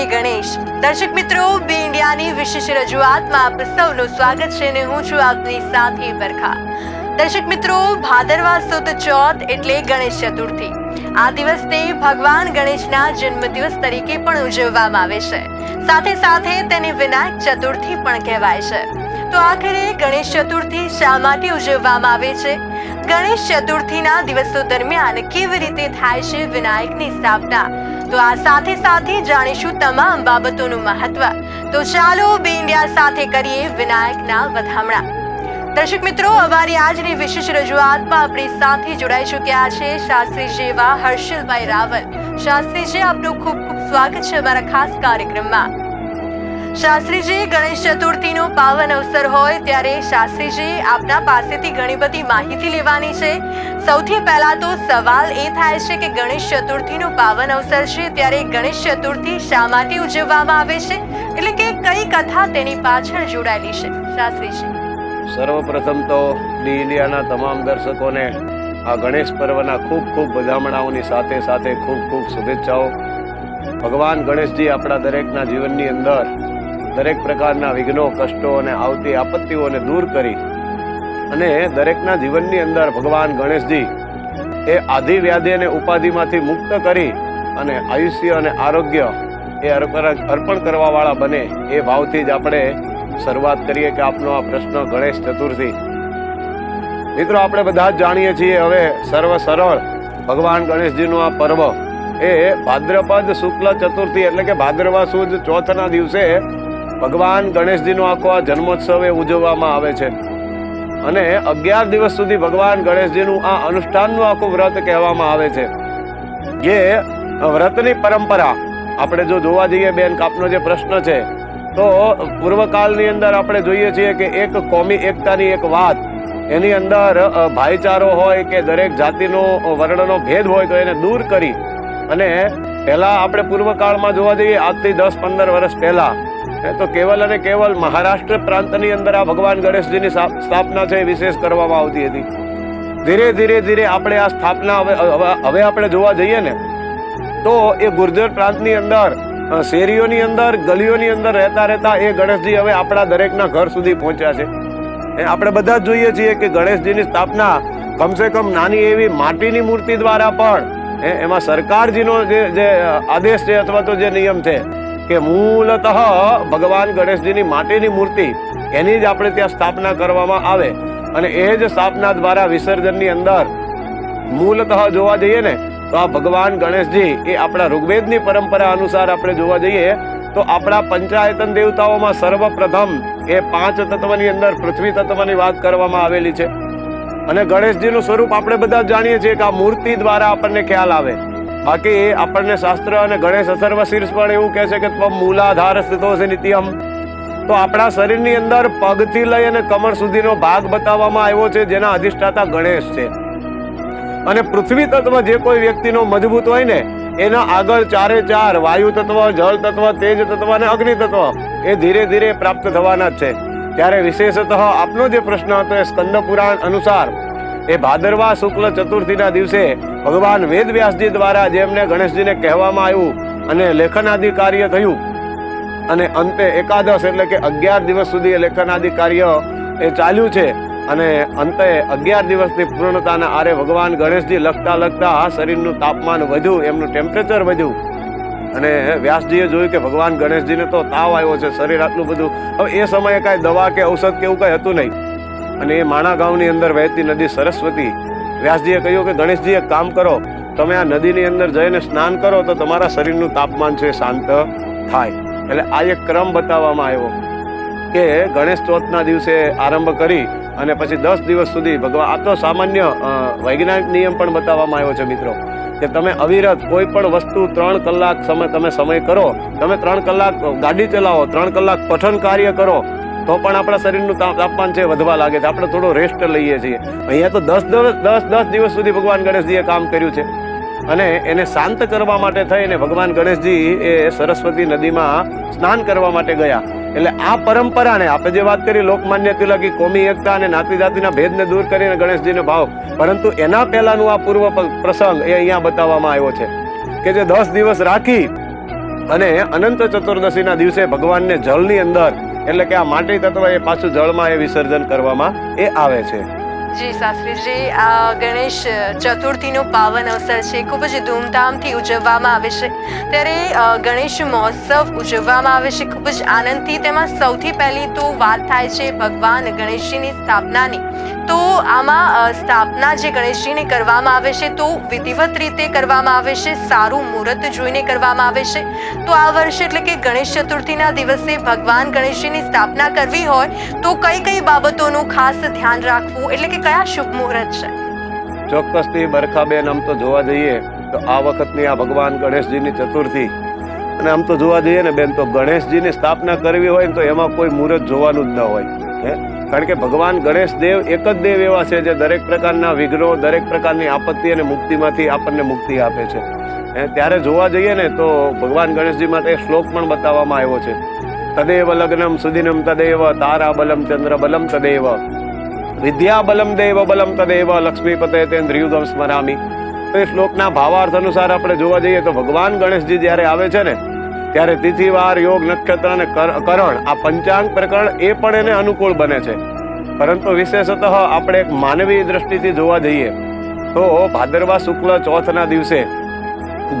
શ્રી ગણેશ. દર્શક મિત્રો, બી ઇન્ડિયાની વિશેષ રજૂઆતમાં આપ સૌનું સ્વાગત છે અને હું છું આપની સાથે બરખા. દર્શક મિત્રો, ભાદરવા સુદ ચોથ એટલે ગણેશ ચતુર્થી. આ દિવસને ભગવાન ગણેશના જન્મદિવસ તરીકે પણ ઉજવવામાં આવે છે. સાથે સાથે તેને વિનાયક ચતુર્થી પણ કહેવાય છે. તો આખરે ગણેશ ચતુર્થી શા માટે ઉજવવામાં આવે છે? ગણેશ ચતુર્થીના દિવસો દરમિયાન કેવી રીતે થાય છે વિનાયકની સ્થાપના? તો આ સાથે સાથે જાણીશું તમામ બાબતોનું મહત્વ. તો ચાલો બે ઇન્ડિયા સાથે કરીએ વિનાયકના વધામણા. દર્શક મિત્રો, અમારી આજની વિશેષ રજૂઆતમાં આપણી સાથે જોડાઈ ચૂક્યા છે શાસ્ત્રી જેવા હર્ષલભાઈ રાવલ. શાસ્ત્રીજી આપનું ખૂબ ખૂબ સ્વાગત છે અમારા ખાસ કાર્યક્રમમાં. શાસ્ત્રીજી, ગણેશ ચતુર્થીનો પાવન અવસર હોય ત્યારે શાસ્ત્રીજી આપના પાસેથી ઘણી બધી માહિતી લેવાની છે. સૌથી પહેલા તો સવાલ એ થાય છે કે ગણેશ ચતુર્થીનો પાવન અવસર છે ત્યારે ગણેશ ચતુર્થી શા માટે ઉજવવામાં આવે છે? એટલે કે કઈ કથા તેની પાછળ જોડાયેલી છે? શાસ્ત્રીજી. સર્વપ્રથમ તો ડી તમામ દર્શકોને આ ગણેશ પર્વના ખૂબ ખૂબ વધામણાઓની સાથે સાથે ખૂબ ખૂબ શુભેચ્છાઓ. ભગવાન ગણેશજી આપણા દરેકના જીવનની અંદર દરેક પ્રકારના વિઘ્નો, કષ્ટો અને આવતી આપત્તિઓને દૂર કરી અને દરેકના જીવનની અંદર ભગવાન ગણેશજી એ આધિ વ્યાધિ અને ઉપાધિમાંથી મુક્ત કરી અને આયુષ્ય અને આરોગ્ય એ અર્પણ કરવાવાળા બને એ ભાવથી જ આપણે શરૂઆત કરીએ કે આપનો આ પ્રશ્ન ગણેશ ચતુર્થી. મિત્રો, આપણે બધા જ જાણીએ છીએ હવે સર્વ સરળ ભગવાન ગણેશજીનું આ પર્વ. એ ભાદ્રપદ શુક્લ ચતુર્થી એટલે કે ભાદ્રવા સુદ ચોથના દિવસે ભગવાન ગણેશજીનો આખો આ જન્મોત્સવ એ ઉજવવામાં આવે છે. અને અગિયાર દિવસ સુધી ભગવાન ગણેશજીનું આ અનુષ્ઠાનનું આખું વ્રત કહેવામાં આવે છે. જે વ્રતની પરંપરા, આપણે જો જોવા જઈએ બેન કાપનો જે પ્રશ્ન છે, તો પૂર્વકાળની અંદર આપણે જોઈએ છીએ કે એક કોમી એકતાની એક વાત, એની અંદર ભાઈચારો હોય કે દરેક જાતિનો વર્ણનો ભેદ હોય તો એને દૂર કરી. અને પહેલાં આપણે પૂર્વકાળમાં જોવા જઈએ, આજથી દસ પંદર વર્ષ પહેલા એ તો કેવલ અને કેવલ મહારાષ્ટ્ર પ્રાંતની અંદર આ ભગવાન ગણેશજીની સ્થા- સ્થાપના છે એ વિશેષ કરવામાં આવતી હતી. ધીરે ધીરે ધીરે આપણે આ સ્થાપના હવે, હવે- આપણે જોવા જઈએ ને, તો એ ગુર્જર પ્રાંતની અંદર શેરીઓની અંદર, ગલીઓની અંદર રહેતા રહેતા એ ગણેશજી હવે આપણા દરેકના ઘર સુધી પહોંચ્યા છે. એ આપણે બધા જ જોઈએ છીએ કે ગણેશજીની સ્થાપના કમસે કમ નાની એવી માટીની મૂર્તિ દ્વારા પણ એમાં સરકારજીનો જે આદેશ છે અથવા તો જે નિયમ છે કે મૂલતઃ ભગવાન ગણેશજીની માટીની મૂર્તિ એની જ આપણે ત્યાં સ્થાપના કરવામાં આવે અને એ જ સ્થાપના દ્વારા વિસર્જનની અંદર મૂલતઃ જોવા જઈએ ને, તો આ ભગવાન ગણેશજી એ આપણા ઋગ્વેદની પરંપરા અનુસાર આપણે જોવા જઈએ, તો આપણા પંચાયતન દેવતાઓમાં સર્વપ્રથમ એ પાંચ તત્વની અંદર પૃથ્વી તત્વની વાત કરવામાં આવેલી છે. અને ગણેશજીનું સ્વરૂપ આપણે બધા જાણીએ છીએ કે આ મૂર્તિ દ્વારા આપણને ખ્યાલ આવે. બાકી આપણને શાસ્ત્ર અને ગણેશ અથર્વ શીર્ષ પણ એવું કહે છે કે મૂલાધાર સ્થિતો છે નિત્યમ. તો આપણા શરીરની અંદર પગથી લઈ અને કમર સુધીનો ભાગ બતાવવામાં આવ્યો છે, જેના અધિષ્ઠાતા ગણેશ છે. અને પૃથ્વી તત્વ જે કોઈ વ્યક્તિનો મજબૂત હોય ને, એના આગળ ચારે ચાર વાયુ તત્વ, જળ તત્વ, તેજ તત્વ અને અગ્નિ તત્વ એ ધીરે ધીરે પ્રાપ્ત થવાના છે. ત્યારે વિશેષતઃ આપનો જે પ્રશ્ન હતો એ સ્કંદ પુરાણ અનુસાર એ ભાદરવા શુક્લ ચતુર્થીના દિવસે ભગવાન વેદ વ્યાસજી દ્વારા જેમને ગણેશજીને કહેવામાં આવ્યું અને લેખનાદિ કાર્ય થયું અને અંતે એકાદશ એટલે કે અગિયાર દિવસ સુધી એ લેખનાદિ કાર્ય એ ચાલ્યું છે અને અંતે અગિયાર દિવસની પૂર્ણતાના આરે ભગવાન ગણેશજી લખતા લખતા શરીરનું તાપમાન વધ્યું, એમનું ટેમ્પરેચર વધ્યું. અને વ્યાસજીએ જોયું કે ભગવાન ગણેશજીને તો તાવ આવ્યો છે, શરીર આટલું બધું. હવે એ સમયે કાંઈ દવા કે ઔષધ કે એવું કાંઈ હતું નહીં. અને એ માણા ગામની અંદર વહેતી નદી સરસ્વતી વ્યાસજીએ કહ્યું કે, ગણેશજી, એક કામ કરો. તમે આ નદીની અંદર જઈને સ્નાન કરો તો તમારા શરીરનું તાપમાન છે શાંત થાય. એટલે આ એક ક્રમ બતાવવામાં આવ્યો કે ગણેશ ચોથના દિવસે આરંભ કરી અને પછી દસ દિવસ સુધી ભગવાન આ તો સામાન્ય વૈજ્ઞાનિક નિયમ પણ બતાવવામાં આવ્યો છે મિત્રો, કે તમે અવિરત કોઈ પણ વસ્તુ ત્રણ કલાક સમય, તમે સમય કરો, તમે ત્રણ કલાક ગાડી ચલાવો, ત્રણ કલાક પઠન કાર્ય કરો તો પણ આપણા શરીરનું તાપ- તાપમાન છે, વધવા લાગે છે. આપણે થોડો રેસ્ટ લઈએ છીએ. અહીંયા તો દસ દસ દસ દસ દિવસ સુધી ભગવાન ગણેશજીએ કામ કર્યું છે. અને એને શાંત કરવા માટે થઈને ભગવાન ગણેશજી એ સરસ્વતી નદીમાં સ્નાન કરવા માટે ગયા. એટલે આ પરંપરાને આપણે જે વાત કરી, લોકમાન્ય તિલકી કોમી એકતા અને નાતી જાતિના ભેદને દૂર કરીને ગણેશજીનો ભાવ. પરંતુ એના પહેલાનું આ પૂર્વ પ્રસંગ એ અહીંયા બતાવવામાં આવ્યો છે કે જે દસ દિવસ રાખી અને અનંત ચતુર્દશીના દિવસે ભગવાનને જળની અંદર એટલે કે આ માટી તત્વ એ પાછું જળમાં એ વિસર્જન કરવામાં એ આવે છે. જી, શાસ્ત્રીજી, આ ગણેશ ચતુર્થીનો પાવન અવસર છે, ખૂબ જ ધૂમધામથી ઉજવવામાં આવે છે. ત્યારે ગણેશ મહોત્સવ ઉજવવામાં આવે છે, ખૂબ જ આનંદથી. તેમાં સૌથી પહેલી તો વાત થાય છે ભગવાન ગણેશજીની સ્થાપનાની. તો આમાં સ્થાપના જે ગણેશજીની કરવામાં આવે છે, તો વિધિવત રીતે કરવામાં આવે છે, સારું મુહૂર્ત જોઈને કરવામાં આવે છે. તો આ વર્ષે એટલે કે ગણેશ ચતુર્થીના દિવસે ભગવાન ગણેશજીની સ્થાપના કરવી હોય, તો કઈ કઈ બાબતોનું ખાસ ધ્યાન રાખવું? એટલે કે કયા શુભ મુહૂર્ત છે? ચોક્કસથી બરખાબેન, આમ તો જોવા જઈએ, તો આ વખતની આ ભગવાન ગણેશજીની ચતુર્થી. અને આમ તો જોવા જઈએ ને બેન, તો ગણેશજીની સ્થાપના કરવી હોય ને તો એમાં કોઈ મુહૂર્ત જોવાનું જ ન હોય. હે? કારણ કે ભગવાન ગણેશ દેવ એક જ દેવ એવા છે જે દરેક પ્રકારના વિઘ્નો દરેક પ્રકારની આપત્તિ અને મુક્તિમાંથી આપણને મુક્તિ આપે છે. હે? ત્યારે જોવા જઈએ ને તો ભગવાન ગણેશજી માટે શ્લોક પણ બતાવવામાં આવ્યો છે. તદેવ લગ્નમ સુદિનમ તદેવ, તારા બલમ ચંદ્ર બલમ તદેવ, વિદ્યા બલમ દેવ બલમ તદેવ, લક્ષ્મીપતે તેન્દ્રિયુગમ સ્મરામી. તો એ શ્લોકના ભાવાર્થ અનુસાર આપણે જોવા જઈએ તો ભગવાન ગણેશજી જ્યારે આવે છે ને ત્યારે તિથિવાર, યોગ, નક્ષત્ર અને કર- કરણ આ પંચાંગ પ્રકરણ એ પણ એને અનુકૂળ બને છે. પરંતુ વિશેષતઃ આપણે એક માનવીય દ્રષ્ટિથી જોવા જઈએ, તો ભાદરવા શુક્લ ચોથના દિવસે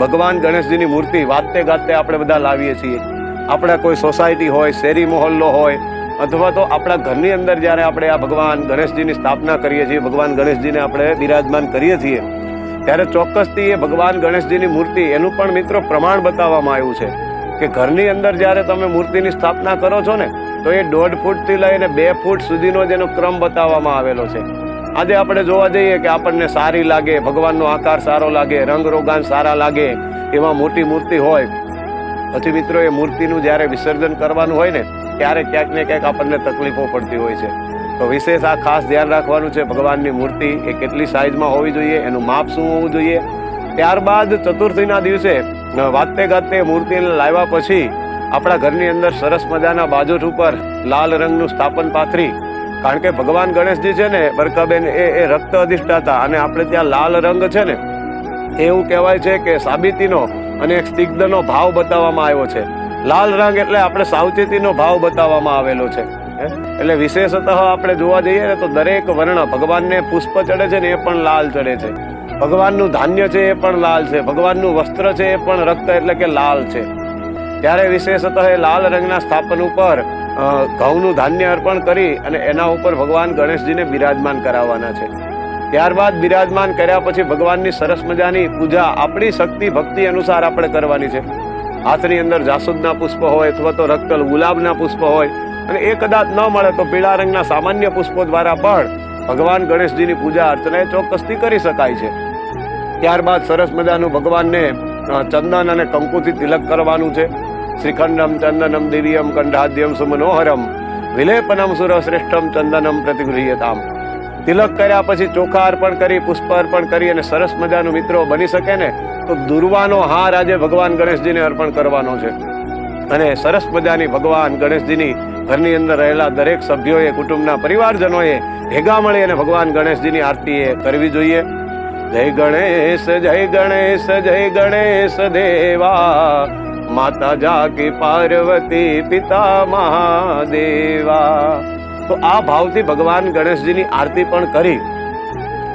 ભગવાન ગણેશજીની મૂર્તિ વાતે ગાતે આપણે બધા લાવીએ છીએ. આપણે કોઈ સોસાયટી હોય, શેરી મોહલ્લો હોય, અથવા તો આપણા ઘરની અંદર જ્યારે આપણે આ ભગવાન ગણેશજીની સ્થાપના કરીએ છીએ, ભગવાન ગણેશજીને આપણે બિરાજમાન કરીએ છીએ, ત્યારે ચોક્કસથી એ ભગવાન ગણેશજીની મૂર્તિ એનું પણ મિત્રો પ્રમાણ બતાવવામાં આવ્યું છે. કે ઘરની અંદર જ્યારે તમે મૂર્તિની સ્થાપના કરો છો ને, તો એ દોઢ ફૂટથી લઈને બે ફૂટ સુધીનો જેનો ક્રમ બતાવવામાં આવેલો છે. આજે આપણે જોવા જઈએ કે આપણને સારી લાગે, ભગવાનનો આકાર સારો લાગે, રંગ રોગાન સારા લાગે એમાં મોટી મૂર્તિ હોય. પછી મિત્રો, એ મૂર્તિનું જ્યારે વિસર્જન કરવાનું હોય ને, ત્યારે ક્યાંક ને ક્યાંક આપણને તકલીફો પડતી હોય છે. તો વિશેષ આ ખાસ ધ્યાન રાખવાનું છે, ભગવાનની મૂર્તિ એ કેટલી સાઇઝમાં હોવી જોઈએ, એનું માપ શું હોવું જોઈએ? ત્યારબાદ ચતુર્થીના દિવસે વાતે ગાતે મૂર્તિને લાવ્યા પછી આપણા ઘરની અંદર સરસ મજાના બાજોટ ઉપર લાલ રંગનું સ્થાપન પાથરી. કારણ કે ભગવાન ગણેશજી છે ને, બરકાબેન, એ એ રક્ત અધિષ્ઠાતા અને આપણે ત્યાં લાલ રંગ છે ને, એવું કહેવાય છે કે સાબિતીનો અને એક સ્તિગ્ધનો ભાવ બતાવવામાં આવ્યો છે. લાલ રંગ એટલે આપણે સાવચેતીનો ભાવ બતાવવામાં આવેલો છે? એટલે વિશેષતઃ આપણે જોવા જઈએ ને તો દરેક વર્ણ ભગવાનને પુષ્પ ચડે છે ને, એ પણ લાલ ચડે છે. ભગવાનનું ધાન્ય છે એ પણ લાલ છે. ભગવાનનું વસ્ત્ર છે એ પણ રક્ત એટલે કે લાલ છે. ત્યારે વિશેષતઃ એ લાલ રંગના સ્થાપન ઉપર ઘઉંનું ધાન્ય અર્પણ કરી અને એના ઉપર ભગવાન ગણેશજીને બિરાજમાન કરાવવાના છે. ત્યારબાદ બિરાજમાન કર્યા પછી ભગવાનની સરસ મજાની પૂજા આપણી શક્તિ ભક્તિ અનુસાર આપણે કરવાની છે. હાથની અંદર જાસૂદના પુષ્પ હોય અથવા તો રક્તલ ગુલાબના પુષ્પ હોય અને એ કદાચ ન મળે તો પીળા રંગના સામાન્ય પુષ્પો દ્વારા પણ ભગવાન ગણેશજીની પૂજા અર્ચના એ ચોક્કસથી કરી શકાય છે. ત્યારબાદ સરસ મજાનું ભગવાનને ચંદન અને કંકુથી તિલક કરવાનું છે. શ્રીખંડમ ચંદનમ દિવ્યમ કંઠાદ્યમ સુમનોહરમ વિલેપનમ સુર શ્રેષ્ઠમ ચંદનમ પ્રતિગૃહ્યતામ. તિલક કર્યા પછી ચોખા અર્પણ કરી, પુષ્પ અર્પણ કરી અને સરસ મજાનું મિત્રો બની શકે ને, તો દુર્વાનો હાર આજે ભગવાન ગણેશજીને અર્પણ કરવાનો છે. અને સરસ મજાની ભગવાન ગણેશજીની ઘરની અંદર રહેલા દરેક સભ્યોએ, કુટુંબના પરિવારજનોએ ભેગા મળી અને ભગવાન ગણેશજીની આરતી કરવી જોઈએ. જય ગણેશ જય ગણેશ જય ગણેશ દેવા. માતા જાગી પાર્વતી પિતા મહાદેવા. તો આ ભાવથી ભગવાન ગણેશજીની આરતી પણ કરી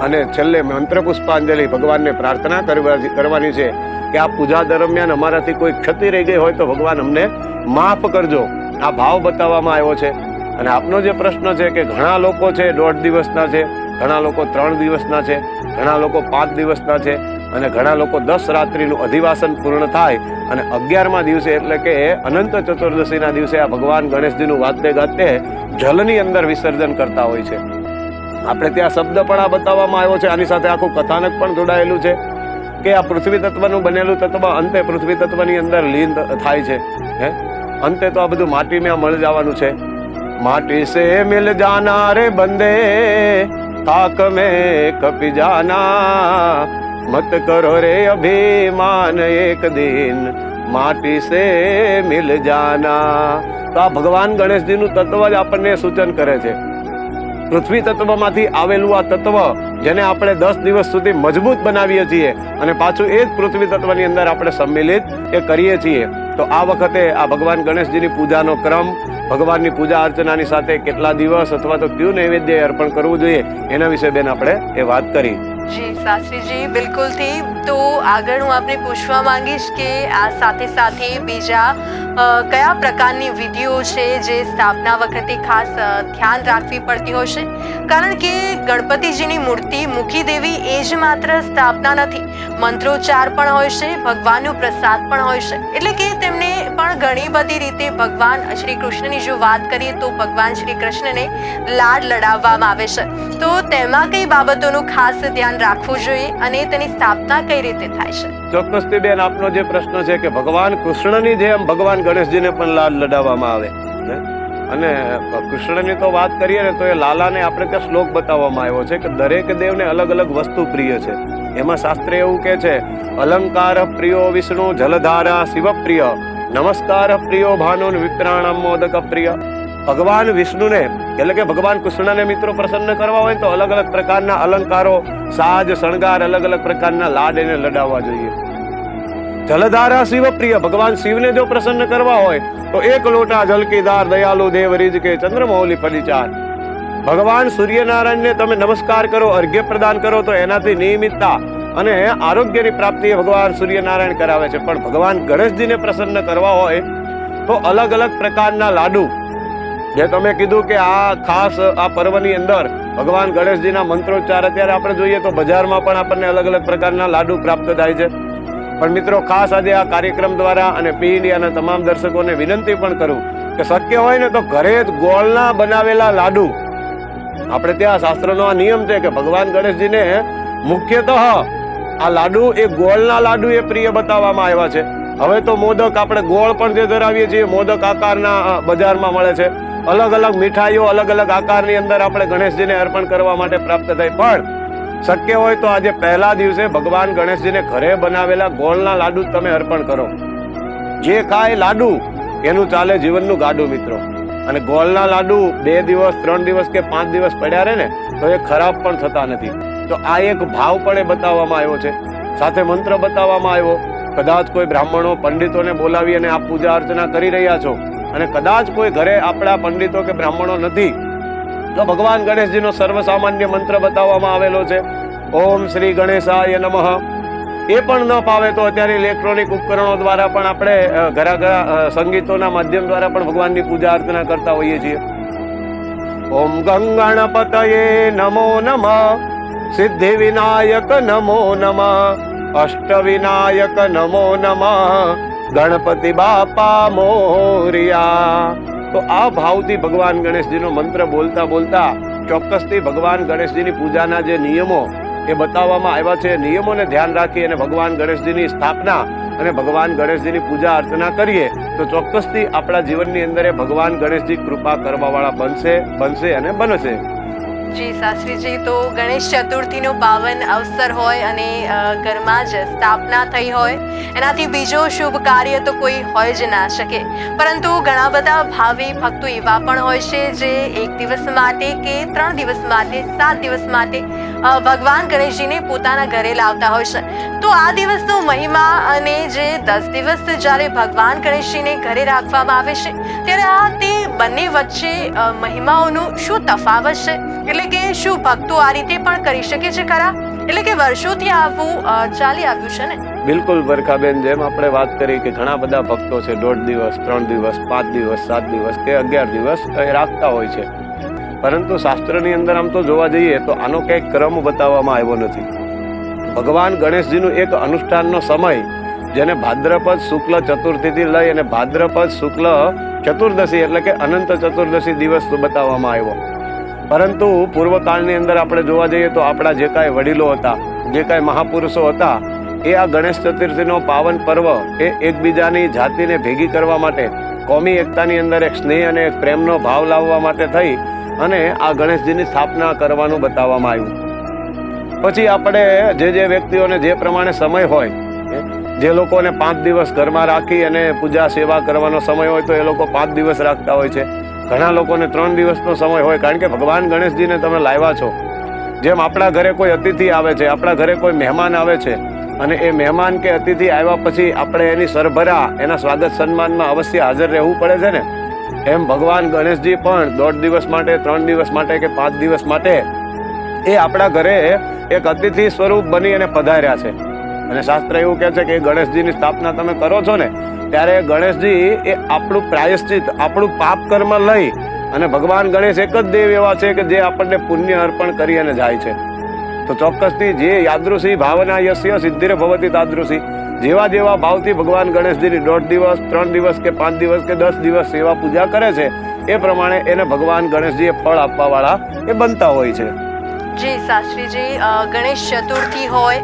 અને છેલ્લે મંત્ર પુષ્પાંજલિ ભગવાનને પ્રાર્થના કરવા કરવાની છે કે આ પૂજા દરમિયાન અમારાથી કોઈ ક્ષતિ રહી ગઈ હોય તો ભગવાન અમને માફ કરજો. આ ભાવ બતાવવામાં આવ્યો છે. અને આપનો જે પ્રશ્ન છે કે ઘણા લોકો છે દોઢ દિવસના છે ઘણા લોકો ત્રણ દિવસના છે, ઘણા લોકો પાંચ દિવસના છે અને ઘણા લોકો દસ રાત્રિનું અધિવાસન પૂર્ણ થાય અને અગિયારમા દિવસે એટલે કે અનંત ચતુર્દશીના દિવસે આ ભગવાન ગણેશજીનું વાતે ગાતે જલની અંદર વિસર્જન કરતા હોય છે. આપણે ત્યાં શબ્દ પણ આ બતાવવામાં આવ્યો છે, આની સાથે આખું કથાનક પણ જોડાયેલું છે કે આ પૃથ્વી તત્વનું બનેલું તત્વ અંતે પૃથ્વી તત્વની અંદર લીન થાય છે, હે? અંતે તો આ બધું માટીમાં મળી જવાનું છે. માટી સે મિલ જાના રે બંદે થાક મેં કપી જાના. મત કરો રે અભિમાન એક દિન, માટી સે મિલ જાના. તો આ ભગવાન ગણેશજીનું તત્વ જ આપણને સૂચન કરે છે. પૃથ્વી તત્વમાંથી આવેલું આ તત્વ જેને આપણે દસ દિવસ સુધી મજબૂત બનાવીએ છીએ અને પાછું એ જ પૃથ્વી તત્વની અંદર આપણે સંમિલિત એ કરીએ છીએ. તો આ વખતે આ ભગવાન ગણેશજીની પૂજાનો ક્રમ, ભગવાનની પૂજા અર્ચનાની સાથે કેટલા દિવસ અથવા તો કયું નૈવેદ્ય અર્પણ કરવું જોઈએ એના વિશે બેન આપણે એ વાત કરી. જી, શાસ્ત્રીજી, બિલકુલથી. તો આગળ હું આપને પૂછવા માંગીશ કે આ સાથે સાથે બીજા કયા પ્રકારની વિધિઓ છે જે સ્થાપના વખતે ખાસ ધ્યાન રાખવી પડતી હોય છે? કારણ કે ગણપતિજીની મૂર્તિ મૂકી દેવી એ જ માત્ર સ્થાપના નથી, મંત્રોચ્ચાર પણ હોય છે, ભગવાનનો પ્રસાદ પણ હોય છે. એટલે કે તેમને પણ ઘણી બધી રીતે ભગવાન શ્રી કૃષ્ણની જો વાત કરીએ તો ભગવાન શ્રી કૃષ્ણને લાડ લડાવવામાં આવે છે. તો તેમાં કઈ બાબતોનું ખાસ ધ્યાન રાખવું જોઈએ અને તેની સ્થાપના કઈ રીતે થાય છે? ચોક્કસથી બેન, આપનો જે પ્રશ્ન છે કે ભગવાન કૃષ્ણની જેમ ભગવાન ગણેશજીને પણ લાડ લડાવવામાં આવે અને કૃષ્ણની તો વાત કરીએ ને, તો એ લાલાને આપણે ત્યાં શ્લોક બતાવવામાં આવ્યો છે કે દરેક દેવને અલગ અલગ વસ્તુ પ્રિય છે. એમાં શાસ્ત્ર એવું કહે છે, અલંકાર પ્રિયો વિષ્ણુ જલધારા શિવ પ્રિય, નમસ્કાર પ્રિયો ભાનુ વિપ્રાણમ મોદક પ્રિય. ભગવાન વિષ્ણુને, એટલે કે ભગવાન કૃષ્ણને મિત્રો પ્રસન્ન કરવા હોય તો અલગ અલગ પ્રકારના અલંકારો, સાજ, શણગાર અલગ અલગ પ્રકારના લાડ એને લડાવવા જોઈએ. જલધારા શિવ પ્રિય, ભગવાન શિવને જો પ્રસન્ન કરવા હોય, તો એક લોટા જલકીદાર દયાલુ દેવ રીજ કે ચંદ્રમૌલી ફલિચાર ભગવાન સૂર્યનારાયણને તમે નમસ્કાર કરો, અર્ઘ્ય પ્રદાન કરો, તો એનાથી નિયમિતતા અને આરોગ્યની પ્રાપ્તિ ભગવાન સૂર્યનારાયણ કરાવે છે. પણ ભગવાન ગણેશજીને પ્રસન્ન કરવા હોય, તો અલગ અલગ પ્રકારના લાડુ. જે તમે કીધું કે આ ખાસ આ પર્વની અંદર ભગવાન ગણેશજીના મંત્રોચ્ચાર અત્યારે આપણે જોઈએ તો બજારમાં પણ આપણને અલગ અલગ પ્રકારના લાડુ પ્રાપ્ત થાય છે. પણ મિત્રો, ખાસ આજે આ કાર્યક્રમ દ્વારા અને પી ઇન્ડિયાના તમામ દર્શકોને વિનંતી પણ કરું કે શક્ય હોય ને તો ઘરે જ ગોળના બનાવેલા લાડુ. આપણે ત્યાં શાસ્ત્રનો આ નિયમ છે કે ભગવાન ગણેશજીને મુખ્યતઃ આ લાડુ એ ગોળના લાડુ એ પ્રિય બતાવવામાં આવ્યા છે. હવે તો મોદક આપણે ગોળ પણ જે ધરાવીએ છીએ મોદક આકારના બજારમાં મળે છે. અલગ અલગ મીઠાઈઓ અલગ અલગ આકારની અંદર આપણે ગણેશજીને અર્પણ કરવા માટે પ્રાપ્ત થાય. પણ શક્ય હોય તો આજે પહેલા દિવસે ભગવાન ગણેશજીને ઘરે બનાવેલા ગોળના લાડુ તમે અર્પણ કરો. જે ખાય લાડુ, એનું ચાલે જીવનનું ગાડું મિત્રો. અને ગોળના લાડુ બે દિવસ, ત્રણ દિવસ કે પાંચ દિવસ પડ્યા રહે ને, તો એ ખરાબ પણ થતા નથી. તો આ એક ભાવ પણ એ બતાવવામાં આવ્યો છે. સાથે મંત્ર બતાવવામાં આવ્યો, કદાચ કોઈ બ્રાહ્મણો પંડિતોને બોલાવી અને આ પૂજા અર્ચના કરી રહ્યા છો. અને કદાચ કોઈ ઘરે આપણા પંડિતો કે બ્રાહ્મણો નથી. તો ભગવાન ગણેશજીનો સર્વસામાન્ય મંત્ર બતાવવામાં આવેલો છે. ઓમ શ્રી ગણેશાય નમઃ. એ પણ ન પાવે તો અત્યારે ઇલેક્ટ્રોનિક ઉપકરણો દ્વારા પણ આપણે ઘરા ઘણા સંગીતોના માધ્યમ દ્વારા પણ ભગવાનની પૂજા અર્ચના કરતા હોઈએ છીએ. ઓમ ગંગણપતયે નમો નમઃ. સિદ્ધિ વિનાયક નમો નમઃ. અષ્ટ વિનાયક નમો નમઃ. ગણપતિ બાપા મોરિયા. તો આ ભાવથી ભગવાન ગણેશજીનો મંત્ર બોલતા બોલતા ચોક્કસથી ભગવાન ગણેશજીની પૂજાના જે નિયમો એ બતાવવામાં આવ્યા છે. નિયમોને ધ્યાન રાખી અને ભગવાન ગણેશજીની સ્થાપના અને ભગવાન ગણેશજીની પૂજા અર્ચના કરીએ તો ચોક્કસથી આપણા જીવનની અંદર એ ભગવાન ગણેશજી કૃપા કરવાવાળા બનશે બનશે અને બનશે. જી શાસ્ત્રીજી તો ગણેશ ચતુર્થીનો પાવન અવસર હોય અને ઘરમાં જ સ્થાપના થઈ હોય. એનાથી બીજો શુભ કાર્ય તો કોઈ હોય જ ના શકે. પરંતુ ઘણા બધા ભાવિ ભક્તો એવા પણ હોય છે જે એક દિવસ માટે કે ત્રણ દિવસ માટે, સાત દિવસ માટે ભગવાન ગણેશજીને પોતાના ઘરે લાવતા હોય છે. તો આ દિવસનો મહિમા અને જે દસ દિવસ જ્યારે ભગવાન ગણેશજીને ઘરે રાખવામાં આવે છે, ત્યારે આ તે બંને વચ્ચે મહિમાઓનું શું તફાવત છે? એટલે કે શું ભક્તો આ રીતે પણ કરી શકે છે ખરા? એટલે કે વર્ષોથી આવું ચાલી આવ્યું છે ને? બિલકુલ બરખાબેન જેમ આપણે વાત કરી કે ઘણા બધા ભક્તો છે, દોઢ દિવસ, ત્રણ દિવસ, પાંચ દિવસ, સાત દિવસ કે અગિયાર દિવસ રાખતા હોય છે. પરંતુ શાસ્ત્રની અંદર આમ તો જોવા જઈએ તો આનો કંઈક ક્રમ બતાવવામાં આવ્યો નથી. ભગવાન ગણેશજીનું એક અનુષ્ઠાનનો સમય, જેને ભાદ્રપદ શુક્લ ચતુર્થીથી લઈ અને ભાદ્રપદ શુક્લ ચતુર્દશી એટલે કે અનંત ચતુર્દશી દિવસ બતાવવામાં આવ્યો. પરંતુ પૂર્વકાળની અંદર આપણે જોવા જઈએ તો આપણા જે કાંઈ વડીલો હતા, જે કાંઈ મહાપુરુષો હતા, એ આ ગણેશ ચતુર્થીનો પાવન પર્વ એ એકબીજાની જાતિને ભેગી કરવા માટે, કોમી એકતાની અંદર એક સ્નેહ અને એક પ્રેમનો ભાવ લાવવા માટે થઈ અને આ ગણેશજીની સ્થાપના કરવાનું બતાવવામાં આવ્યું. પછી આપણે જે જે વ્યક્તિઓને જે પ્રમાણે સમય હોય, જે લોકોને પાંચ દિવસ ઘરમાં રાખી અને પૂજા સેવા કરવાનો સમય હોય તો એ લોકો પાંચ દિવસ રાખતા હોય છે. ઘણા લોકોને ત્રણ દિવસનો સમય હોય, કારણ કે ભગવાન ગણેશજીને તમે લાવ્યા છો. જેમ આપણા ઘરે કોઈ અતિથિ આવે છે, આપણા ઘરે કોઈ મહેમાન આવે છે, અને એ મહેમાન કે અતિથિ આવ્યા પછી આપણે એની સરભરા, એના સ્વાગત સન્માનમાં અવશ્ય હાજર રહેવું પડે છે ને? એમ ભગવાન ગણેશજી પણ દોઢ દિવસ માટે, ત્રણ દિવસ માટે કે પાંચ દિવસ માટે એ આપણા ઘરે એક અતિથિ સ્વરૂપ બની અને પધાર્યા છે. અને શાસ્ત્ર એવું કહે છે કે ગણેશજીની સ્થાપના તમે કરો છો ને, ત્યારે ગણેશજી એ આપણું પ્રાયશ્ચિત, આપણું પાપ કર્મ લઈ અને ભગવાન ગણેશ એક જ દેવ એવા છે કે જે આપણને પુણ્ય અર્પણ કરી અને જાય છે. તો ચોક્કસથી જે યાદૃશી ભાવના યશ્ય સિદ્ધિર ભવતી તાદૃશી. જેવા જેવા ભાવથી ભગવાન ગણેશજીની દોઢ દિવસ, ત્રણ દિવસ કે પાંચ દિવસ કે દસ દિવસ સેવા પૂજા કરે છે, એ પ્રમાણે એને ભગવાન ગણેશજીએ ફળ આપવાવાળા એ બનતા હોય છે. જી, શાસ્ત્રીજી ગણેશ ચતુર્થી હોય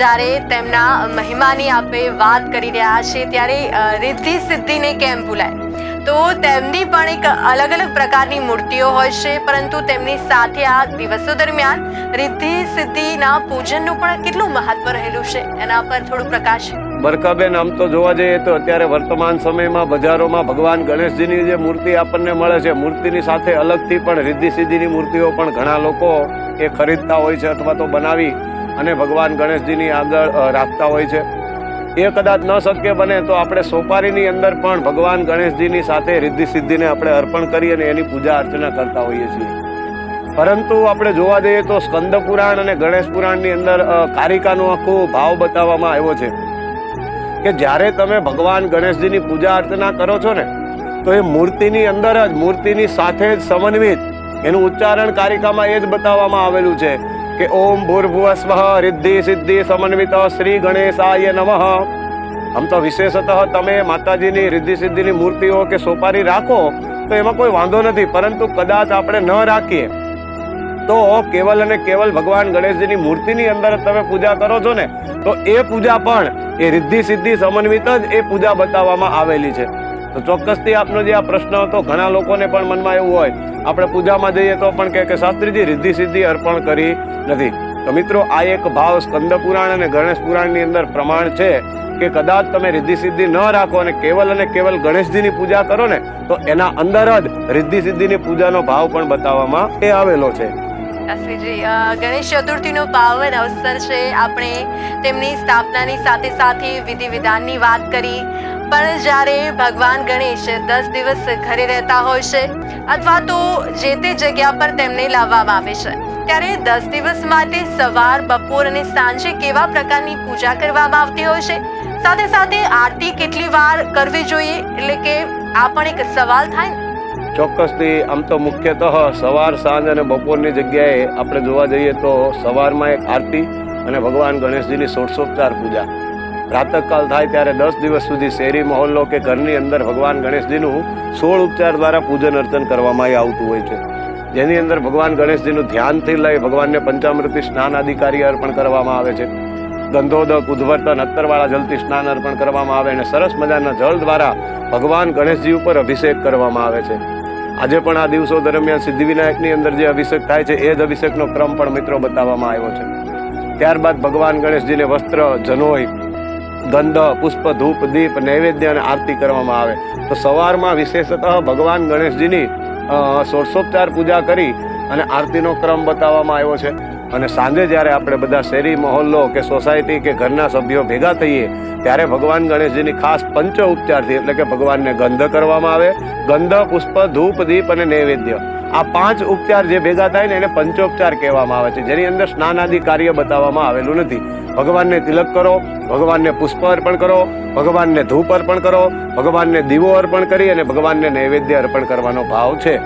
જ્યારે તેમના મહિમાની આપણે વાત કરી રહ્યા છીએ ત્યારે રિદ્ધિ સિદ્ધિને કેમ ભૂલાય? તો તેમની પણ એક અલગ અલગ પ્રકારની મૂર્તિઓ હોય છે, પરંતુ તેમની સાથે આ દિવસો દરમિયાન રિદ્ધિ સિદ્ધિના પૂજનનું પણ કેટલું મહત્વ રહેલું છે, એના પર થોડું પ્રકાશ. બરકાબેન, આમ તો જોવા જઈએ તો અત્યારે વર્તમાન સમયમાં બજારોમાં ભગવાન ગણેશજીની જે મૂર્તિ આપણને મળે છે, મૂર્તિની સાથે અલગથી પણ રિદ્ધિ સિદ્ધિની મૂર્તિઓ પણ ઘણા લોકો એ ખરીદતા હોય છે અથવા તો બનાવી અને ભગવાન ગણેશજીની આગળ રાખતા હોય છે. એ કદાચ ન શક્ય બને તો આપણે સોપારીની અંદર પણ ભગવાન ગણેશજીની સાથે રિદ્ધિ સિદ્ધિને આપણે અર્પણ કરી અને એની પૂજા અર્ચના કરતા હોઈએ છીએ. પરંતુ આપણે જોવા જઈએ તો સ્કંદ પુરાણ અને ગણેશ પુરાણની અંદર કારિકાનો આખો ભાવ બતાવવામાં આવ્યો છે કે જ્યારે તમે ભગવાન ગણેશજીની પૂજા અર્ચના કરો છો ને, તો એ મૂર્તિની અંદર જ, મૂર્તિની સાથે જ સમન્વિત. એનું ઉચ્ચારણ કારિકામાં એ જ બતાવવામાં આવેલું છે કે ઓમ ભૂર્ભુવ સ્વઃ રિદ્ધિ સિદ્ધિ સમન્વિત શ્રી ગણેશાય નમઃ. આમ તો વિશેષતઃ તમે માતાજીની રિદ્ધિ સિદ્ધિની મૂર્તિઓ કે સોપારી રાખો તો એમાં કોઈ વાંધો નથી, પરંતુ કદાચ આપણે ન રાખીએ. તો કેવલ અને કેવલ ભગવાન ગણેશજીની મૂર્તિની અંદર તમે પૂજા કરો છો ને, તો એ પૂજા પણ, એ રિદ્ધિ સિદ્ધિ સમન્વિત જ એ પૂજા બતાવવામાં આવેલી છે. તો ચોક્કસથી આપનો જે આ પ્રશ્ન હતો, ઘણા લોકોને પણ મનમાં એવું હોય. આપણે પૂજામાં જઈએ તો પણ કહે કે, શાસ્ત્રીજી રિદ્ધિ સિદ્ધિ અર્પણ કરી નથી. તો મિત્રો, આ એક ભાવ સ્કંદ પુરાણ અને ગણેશ પુરાણની અંદર પ્રમાણ છે કે કદાચ તમે રિદ્ધિ સિદ્ધિ ન રાખો અને કેવલ અને કેવલ ગણેશજીની પૂજા કરો ને, તો એના અંદર જ રિદ્ધિ સિદ્ધિની પૂજાનો ભાવ પણ બતાવવામાં એ આવેલો છે. ગણેશ ચતુર્થીનો પાવન અવસર છે. આપણે તેમની સ્થાપનાની સાથે સાથે વિધિ વિધાનની વાત કરી. પણ જ્યારે ભગવાન ગણેશ દસ દિવસ ઘરે રહેતા હોય છે, અથવા તો જે તે જગ્યા પર તેમને લાવવામાં આવે છે, ત્યારે દસ દિવસ માટે સવાર, બપોર અને સાંજે કેવા પ્રકારની પૂજા કરવામાં આવતી હોય છે? સાથે સાથે આરતી કેટલી વાર કરવી જોઈએ? એટલે કે આ પણ એક સવાલ થાય ચોક્કસથી આમ તો મુખ્યતઃ સવાર, સાંજ અને બપોરની જગ્યાએ આપણે જોવા જઈએ તો સવારમાં એક આરતી અને ભગવાન ગણેશજીની ષોડશોપચાર પૂજા. પ્રાતઃકાલ થાય ત્યારે દસ દિવસ સુધી શેરી, મહોલ્લો કે ઘરની અંદર ભગવાન ગણેશજીનું સોળ ઉપચાર દ્વારા પૂજન અર્ચન કરવામાં આવતું હોય છે. જેની અંદર ભગવાન ગણેશજીનું ધ્યાનથી લઈ ભગવાનને પંચામૃતિ સ્નાન આદિ અર્પણ કરવામાં આવે છે. ગંધોદક ઉદ્વર્તન અત્તરવાળા જલથી સ્નાન અર્પણ કરવામાં આવે અને સરસ મજાના જળ દ્વારા ભગવાન ગણેશજી ઉપર અભિષેક કરવામાં આવે છે. આજે પણ આ દિવસો દરમિયાન સિદ્ધિવિનાયકની અંદર જે અભિષેક થાય છે, એ જ અભિષેકનો ક્રમ પણ મિત્રો બતાવવામાં આવ્યો છે. ત્યારબાદ ભગવાન ગણેશજીને વસ્ત્ર જનોય ગંધ પુષ્પ, ધૂપ, દીપ, નૈવેદ્ય અને આરતી કરવામાં આવે. તો સવારમાં વિશેષતઃ ભગવાન ગણેશજીની સોળસોપચાર પૂજા કરી અને આરતીનો ક્રમ બતાવવામાં આવ્યો છે. અને સાંજે જ્યારે આપણે બધા શેરી, મહોલ્લો કે સોસાયટી કે ઘરના સભ્યો ભેગા થઈએ, ત્યારે ભગવાન ગણેશજીની ખાસ પંચ ઉપચારથી એટલે કે ભગવાનને ગંધ કરવામાં આવે. ગંધ, પુષ્પ, ધૂપ, દીપ અને નૈવેદ્ય. આ પાંચ ઉપચાર જે ભેગા થાય ને એને પંચોપચાર કહેવામાં આવે છે. જેની અંદર સ્નાનાદિ કાર્ય બતાવવામાં આવેલું નથી. ભગવાનને તિલક કરો, ભગવાનને પુષ્પ અર્પણ કરો, ભગવાનને ધૂપ અર્પણ કરો, ભગવાનને દીવો અર્પણ કરી અને ભગવાનને નૈવેદ્ય અર્પણ કરવાનો ભાવ છે.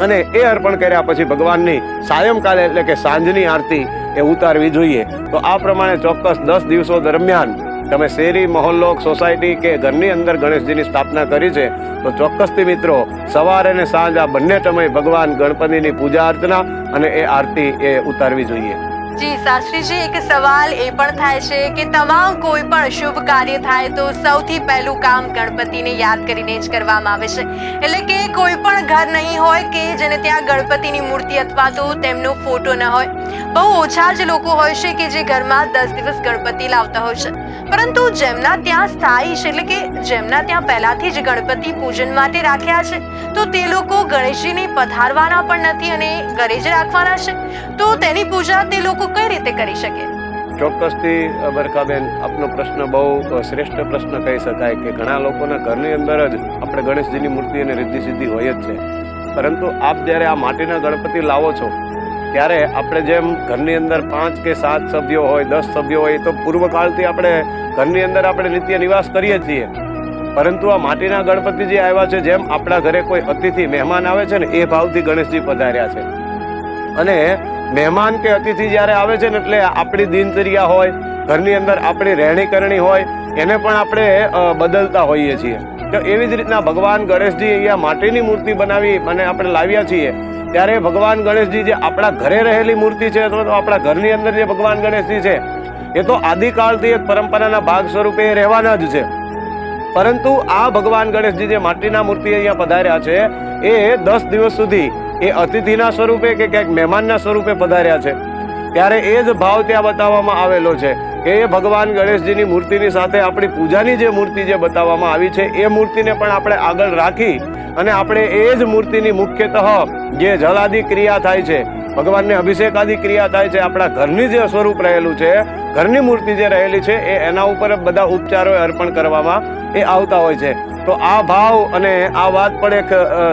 અને એ અર્પણ કર્યા પછી ભગવાનની સાયંકાલે એટલે કે સાંજની આરતી એ ઉતારવી જોઈએ. તો આ પ્રમાણે ચોક્કસ દસ દિવસો દરમિયાન તમે શેરી મહોલ્લો સોસાયટી કે ઘરની અંદર ગણેશજીની સ્થાપના કરી છે, તો ચોક્કસથી મિત્રો, સવાર અને સાંજ આ બંને સમય ભગવાન ગણપતિની પૂજા અર્ચના અને એ આરતી એ ઉતારવી જોઈએ. જી, શાસ્ત્રીજી, એક સવાલ એ પણ થાય છે કે તમામ કોઈ પણ શુભ કાર્ય થાય તો સૌથી પહેલું કામ ગણપતિને યાદ કરીને જ કરવામાં આવે છે. એટલે કે કોઈ પણ ઘર નહીં હોય કે જેને ત્યાં ગણપતિની મૂર્તિ અથવા તો તેમનો ફોટો ન હોય. બહુ ઓછા જ લોકો હોય છે કે જે ઘરમાં દસ દિવસ ગણપતિ લાવતા હોય છે. પરંતુ જેમના ત્યાં સ્થાયી છે, એટલે કે જેમના ત્યાં પહેલાથી જ ગણપતિ પૂજન માટે રાખ્યા છે, તો તે લોકો ગણેશજીને પધારવાના પણ નથી અને ઘરે જ રાખવાના છે. તો તેની પૂજા તે લોકો કઈ રીતે કરી શકે? ચોક્કસથી બરકાબેન આપનો પ્રશ્ન બહુ શ્રેષ્ઠ પ્રશ્ન કહી શકાય કે ઘણા લોકોના ઘરની અંદર જ આપણે ગણેશજીની મૂર્તિ અને રિદ્ધિ સિદ્ધિ હોય જ છે. પરંતુ આપ જ્યારે આ માટીના ગણપતિ લાવો છો, ત્યારે આપણે જેમ ઘરની અંદર પાંચ કે સાત સભ્યો હોય, દસ સભ્યો હોય તો પૂર્વકાળથી આપણે ઘરની અંદર આપણે નિત્ય નિવાસ કરીએ છીએ. પરંતુ આ માટીના ગણપતિ જે આવ્યા છે, જેમ આપણા ઘરે કોઈ અતિથિ, મહેમાન આવે છે ને, એ ભાવથી ગણેશજી પધાર્યા છે. અને મહેમાન કે અતિથિ જ્યારે આવે છે ને એટલે આપણી દિનચર્યા હોય, ઘરની અંદર આપણી રહેણી કરણી હોય, એને પણ આપણે બદલતા હોઈએ છીએ. તો એવી જ રીતના ભગવાન ગણેશજી અહીંયા માટીની મૂર્તિ બનાવી અને આપણે લાવ્યા છીએ. ત્યારે ભગવાન ગણેશજી જે આપણા ઘરે રહેલી મૂર્તિ છે અથવા તો આપણા ઘરની અંદર જે ભગવાન ગણેશજી છે, એ તો આદિકાળથી એક પરંપરાના ભાગ સ્વરૂપે એ રહેવાના જ છે. પરંતુ આ ભગવાન ગણેશજી જે માટીના મૂર્તિ અહીંયા પધાર્યા છે, એ દસ દિવસ સુધી એ અતિથિના સ્વરૂપે કે ક્યાંક મહેમાનના સ્વરૂપે પધાર્યા છે. ત્યારે એ જ ભાવ ત્યાં બતાવવામાં આવેલો છે કે એ ભગવાન ગણેશજીની મૂર્તિની સાથે આપણી પૂજાની જે મૂર્તિ જે બતાવવામાં આવી છે, એ મૂર્તિને પણ આપણે આગળ રાખી અને આપણે એ જ મૂર્તિની મુખ્યતઃ જે જલાદી ક્રિયા થાય છે ભગવાનને અભિષેક આદિ ક્રિયા થાય છે, આપણા ઘરની જે સ્વરૂપ રહેલું છે, ઘરની મૂર્તિ જે રહેલી છે, એ એના ઉપર બધા ઉપચારો અર્પણ કરવામાં એ આવતા હોય છે. તો આ ભાવ અને આ વાત પણ એક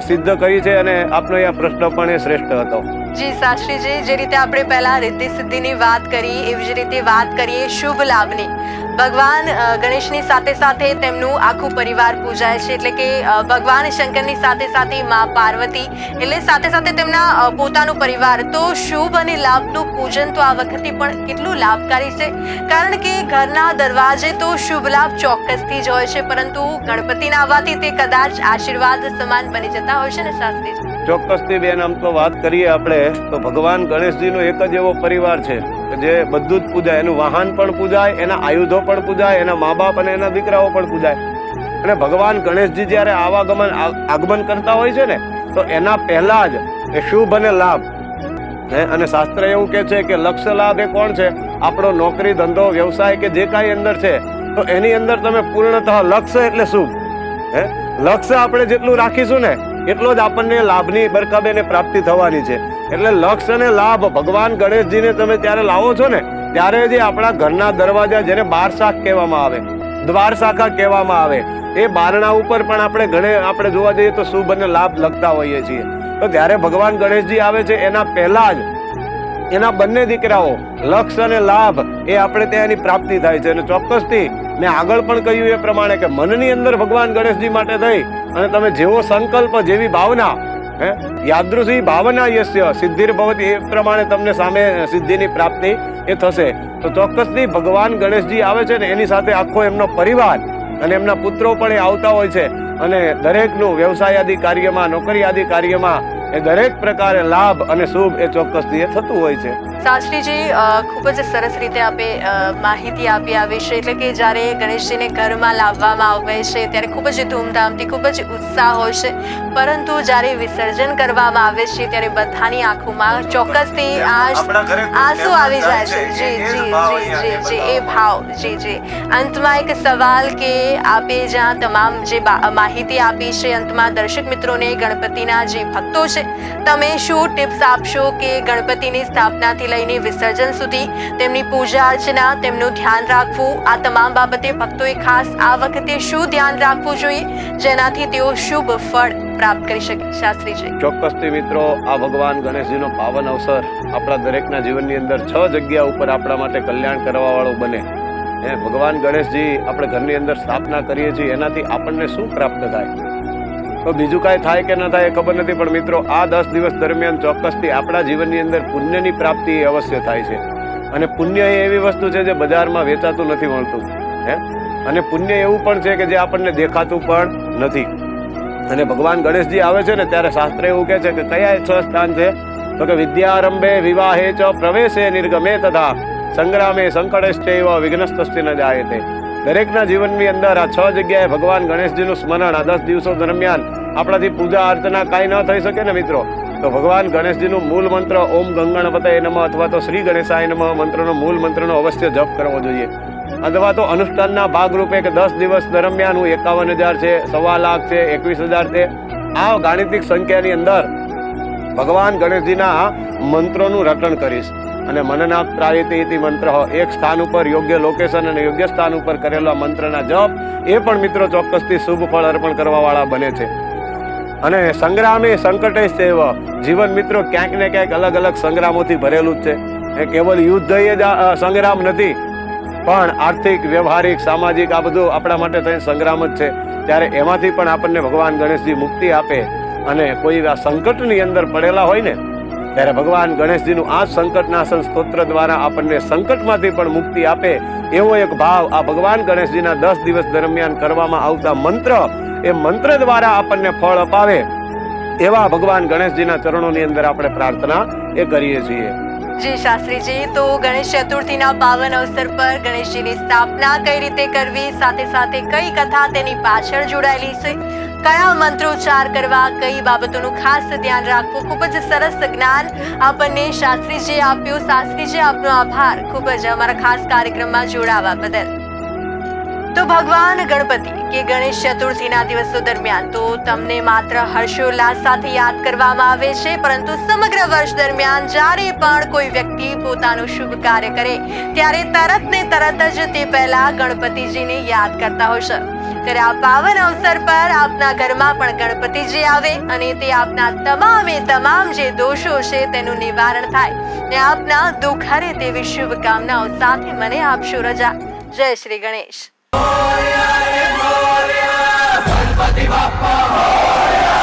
સિદ્ધ કરી છે અને આપનો આ પ્રશ્ન પણ એ શ્રેષ્ઠ હતો. જી, શાસ્ત્રીજી, જે રીતે આપણે પહેલા રિદ્ધિ સિદ્ધિની વાત કરી, એવી જ રીતે વાત કરીએ શુભ લાભની. ભગવાન ગણેશની સાથે સાથે તેમનું આખું પરિવાર પૂજાય છે, એટલે કે ભગવાન શંકરની સાથે સાથે મા પાર્વતી, એટલે સાથે સાથે તેમના પોતાનું પરિવાર. તો શુભ અને લાભનું પૂજન તો આ વખતે પણ કેટલું લાભકારી છે? કારણ કે ઘરના દરવાજે તો શુભ લાભ ચોક્કસથી જ હોય છે, પરંતુ ગણપતિના આવવાથી તે કદાચ આશીર્વાદ સમાન બની જતા હોય છે ને, શાસ્ત્રીજી? ચોક્કસથી બેન, આમ તો વાત કરીએ આપણે, તો ભગવાન ગણેશજીનો એક જ એવો પરિવાર છે કે જે બધું જ પૂજાય. એનું વાહન પણ પૂજાય, એના આયુધો પણ પૂજાય, એના મા બાપ અને એના દીકરાઓ પણ પૂજાય. અને ભગવાન ગણેશજી જ્યારે આવાગમન આગમન કરતા હોય છે ને, તો એના પહેલા જ એ શુભ અને લાભ. હે, અને શાસ્ત્ર એવું કહે છે કે લક્ષ્ય લાભ એ કોણ છે? આપણો નોકરી, ધંધો, વ્યવસાય કે જે કાંઈ અંદર છે, તો એની અંદર તમે પૂર્ણતઃ લક્ષ્ય એટલે શુભ. હે લક્ષ્ય આપણે જેટલું રાખીશું ને એટલો જ આપણને લાભની બરકબેને પ્રાપ્તિ થવાની છે. એટલે લક્ષ અને લાભ ભગવાન ગણેશજીને તમે ત્યારે લાવો છો ને, ત્યારે જે આપણા ઘરના દરવાજા જેને બાર શાખ કહેવામાં આવે, દ્વાર શાખા કહેવામાં આવે, એ બારણા ઉપર પણ આપણે ઘણે, આપણે જોવા જઈએ તો શુભ અને લાભ લખતા હોઈએ છીએ. તો જ્યારે ભગવાન ગણેશજી આવે છે, એના પહેલા જ એના બંને દીકરાઓ, લક્ષ અને લાભ એ આપણે ત્યાં એની પ્રાપ્તિ થાય છે. અને ચોક્કસથી મેં આગળ પણ કહ્યું એ પ્રમાણે કે મનની અંદર ભગવાન ગણેશજી માટે થઈ અને તમે જેવો સંકલ્પ જેવી ભાવના, હે, યાદૃશી ભાવના યશ્ય સિદ્ધિર ભવતી, એ પ્રમાણે તમને સામે સિદ્ધિની પ્રાપ્તિ એ થશે. તો ચોક્કસથી ભગવાન ગણેશજી આવે છે ને, એની સાથે આખો એમનો પરિવાર અને એમના પુત્રો પણ એ આવતા હોય છે. અને દરેકનું વ્યવસાય આદિ કાર્યમાં નોકરી આદિ કાર્યમાં એ દરેક પ્રકારે લાભ અને શુભ એ ચોક્કસથી એ થતું હોય છે. શાસ્ત્રીજી ખૂબ જ સરસ રીતે આપે માહિતી આપી આવી છે. એટલે કે જ્યારે ગણેશજીને ઘરમાં લાવવામાં આવે છે ત્યારે ખૂબ જ ધૂમધામથી ખૂબ જ ઉત્સાહ હોય છે. પરંતુ જ્યારે વિસર્જન કરવામાં આવે છે ત્યારે બધાની આંખોમાં ચોક્કસથી આંસુ આવી જાય છે. જી જી જ ભાવ જી જી એ ભાવ. જી જી. અંતમાં એક સવાલ કે આપે જ્યાં તમામ જે બા- માહિતી આપી છે અંતમાં દર્શક મિત્રોને ગણપતિના જે ભક્તો છે તમે શું ટિપ્સ આપશો કે ગણપતિની સ્થાપનાથી લઈને વિસર્જન સુધી તેમની પૂજા અર્ચના, તેમનું ધ્યાન રાખવું? આ તમામ બાબતે ભક્તોએ ખાસ આ વખતે શું ધ્યાન રાખવું જોઈએ? જેનાથી તેઓ શુભ ફળ પ્રાપ્ત કરી શકે. શાસ્ત્રીજી. ચોક્કસથી મિત્રો, આ ભગવાન ગણેશજીનો પાવન અવસર આપણા દરેકના જીવનની અંદર છ જગ્યા ઉપર આપણા માટે કલ્યાણ કરવા વાળો બને. હે ભગવાન ગણેશજી, આપણે ઘરની અંદર સ્થાપના કરીએ છીએ, એનાથી આપણને શું પ્રાપ્ત થાય? તો બીજું કાંઈ થાય કે ન થાય એ ખબર નથી, પણ મિત્રો, આ દસ દિવસ દરમિયાન ચોક્કસથી આપણા જીવનની અંદર પુણ્યની પ્રાપ્તિ અવશ્ય થાય છે. અને પુણ્ય એ એવી વસ્તુ છે જે બજારમાં વેચાતું નથી મળતું, હે? અને પુણ્ય એવું પણ છે કે જે આપણને દેખાતું પણ નથી. અને ભગવાન ગણેશજી આવે છે ને, ત્યારે શાસ્ત્ર એવું કહે છે કે કયા છ સ્થાન છે? તો કે વિદ્યારંભે વિવાહે ચ પ્રવેશે નિર્ગમે તથા, સંગ્રામે સંકટેશ્ચૈવ વિઘ્નસ્તસ્ય ન જાયતે. દરેકના જીવનની અંદર આ છ જગ્યાએ ભગવાન ગણેશજીનું સ્મરણ આ દસ દિવસો દરમિયાન આપણાથી પૂજા અર્ચના કાંઈ ન થઈ શકે ને મિત્રો? તો ભગવાન ગણેશજીનું મૂળ મંત્ર ઓમ ગંગણપતય નમઃ અથવા તો શ્રી ગણેશાય નમઃ મંત્રનો મૂળ મંત્રનો અવશ્ય જપ કરવો જોઈએ. અથવા તો અનુષ્ઠાનના ભાગરૂપે કે દસ દિવસ દરમિયાન હું એકાવન હજાર છે, સવા લાખ છે, એકવીસ હજાર છે, આ ગાણિતિક સંખ્યાની અંદર ભગવાન ગણેશજીના મંત્રોનું રટણ કરીશ. અને મનનાથ પ્રાયતિથી મંત્ર એક સ્થાન ઉપર યોગ્ય લોકેશન અને યોગ્ય સ્થાન ઉપર કરેલા મંત્રના જપ એ પણ મિત્રો ચોક્કસથી શુભ ફળ અર્પણ કરવાવાળા બને છે. અને સંગ્રામે સંકટે સેવ. જીવન મિત્રો ક્યાંક ને ક્યાંક અલગ અલગ સંગ્રામોથી ભરેલું જ છે. એ કેવલ યુદ્ધ જ સંગ્રામ નથી. પણ આર્થિક, વ્યવહારિક, સામાજિક આ બધું આપણા માટે થઈને સંગ્રામ જ છે. ત્યારે એમાંથી પણ આપણને ભગવાન ગણેશજી મુક્તિ આપે. અને કોઈ સંકટની અંદર પડેલા હોય ને ત્યારે ભગવાન ગણેશજીનું આ સંકટનાશન સ્તોત્ર દ્વારા આપણને સંકટમાંથી પણ મુક્તિ આપે એવો એક ભાવ આ ભગવાન ગણેશજીના દસ દિવસ દરમિયાન કરવામાં આવતા મંત્ર, એ મંત્ર દ્વારા આપણને ફળ અપાવે એવા ભગવાન ગણેશજીના ચરણોની અંદર આપણે પ્રાર્થના એ કરીએ છીએ. જી શાસ્ત્રીજી, તો ગણેશ ચતુર્થીના પાવન અવસર પર ગણેશજીની સ્થાપના કઈ રીતે કરવી, સાથે સાથે કઈ કથા તેની પાછળ જોડાયેલી છે? કયા મંત્રોચ્ચાર કરવા, કઈ બાબતોનું ખાસ ધ્યાન રાખવું, ખૂબ જ સરસ જ્ઞાન આપણને શાસ્ત્રીજીએ આપ્યું. શાસ્ત્રીજી આપનો આભાર. ખૂબ જ અમારા ખાસ કાર્યક્રમમાં જોડાવા બદલ. તો ભગવાન ગણપતિ કે ગણેશ ચતુર્થીના દિવસો દરમિયાન તો તમને માત્ર હર્ષોલ્લાસ સાથે યાદ કરવામાં આવે છે, પરંતુ સમગ્ર વર્ષ દરમિયાન જ્યારે પણ કોઈ વ્યક્તિ પોતાનું શુભ કાર્ય કરે, ત્યારે તરત ને તરત જ તે પહેલા ગણપતિજીને યાદ કરતા હોય છે. આ પાવન અવસર પર આપના ઘરમાં પણ ગણપતિજી આવે અને તે આપના તમામે તમામ જે દોષો છે તેનું નિવારણ થાય. ને આપના દુઃખ હરે તેવી શુભકામનાઓ સાથે મને આપશો રજા. જય શ્રી ગણેશ. ગણપતિ બાપ્પા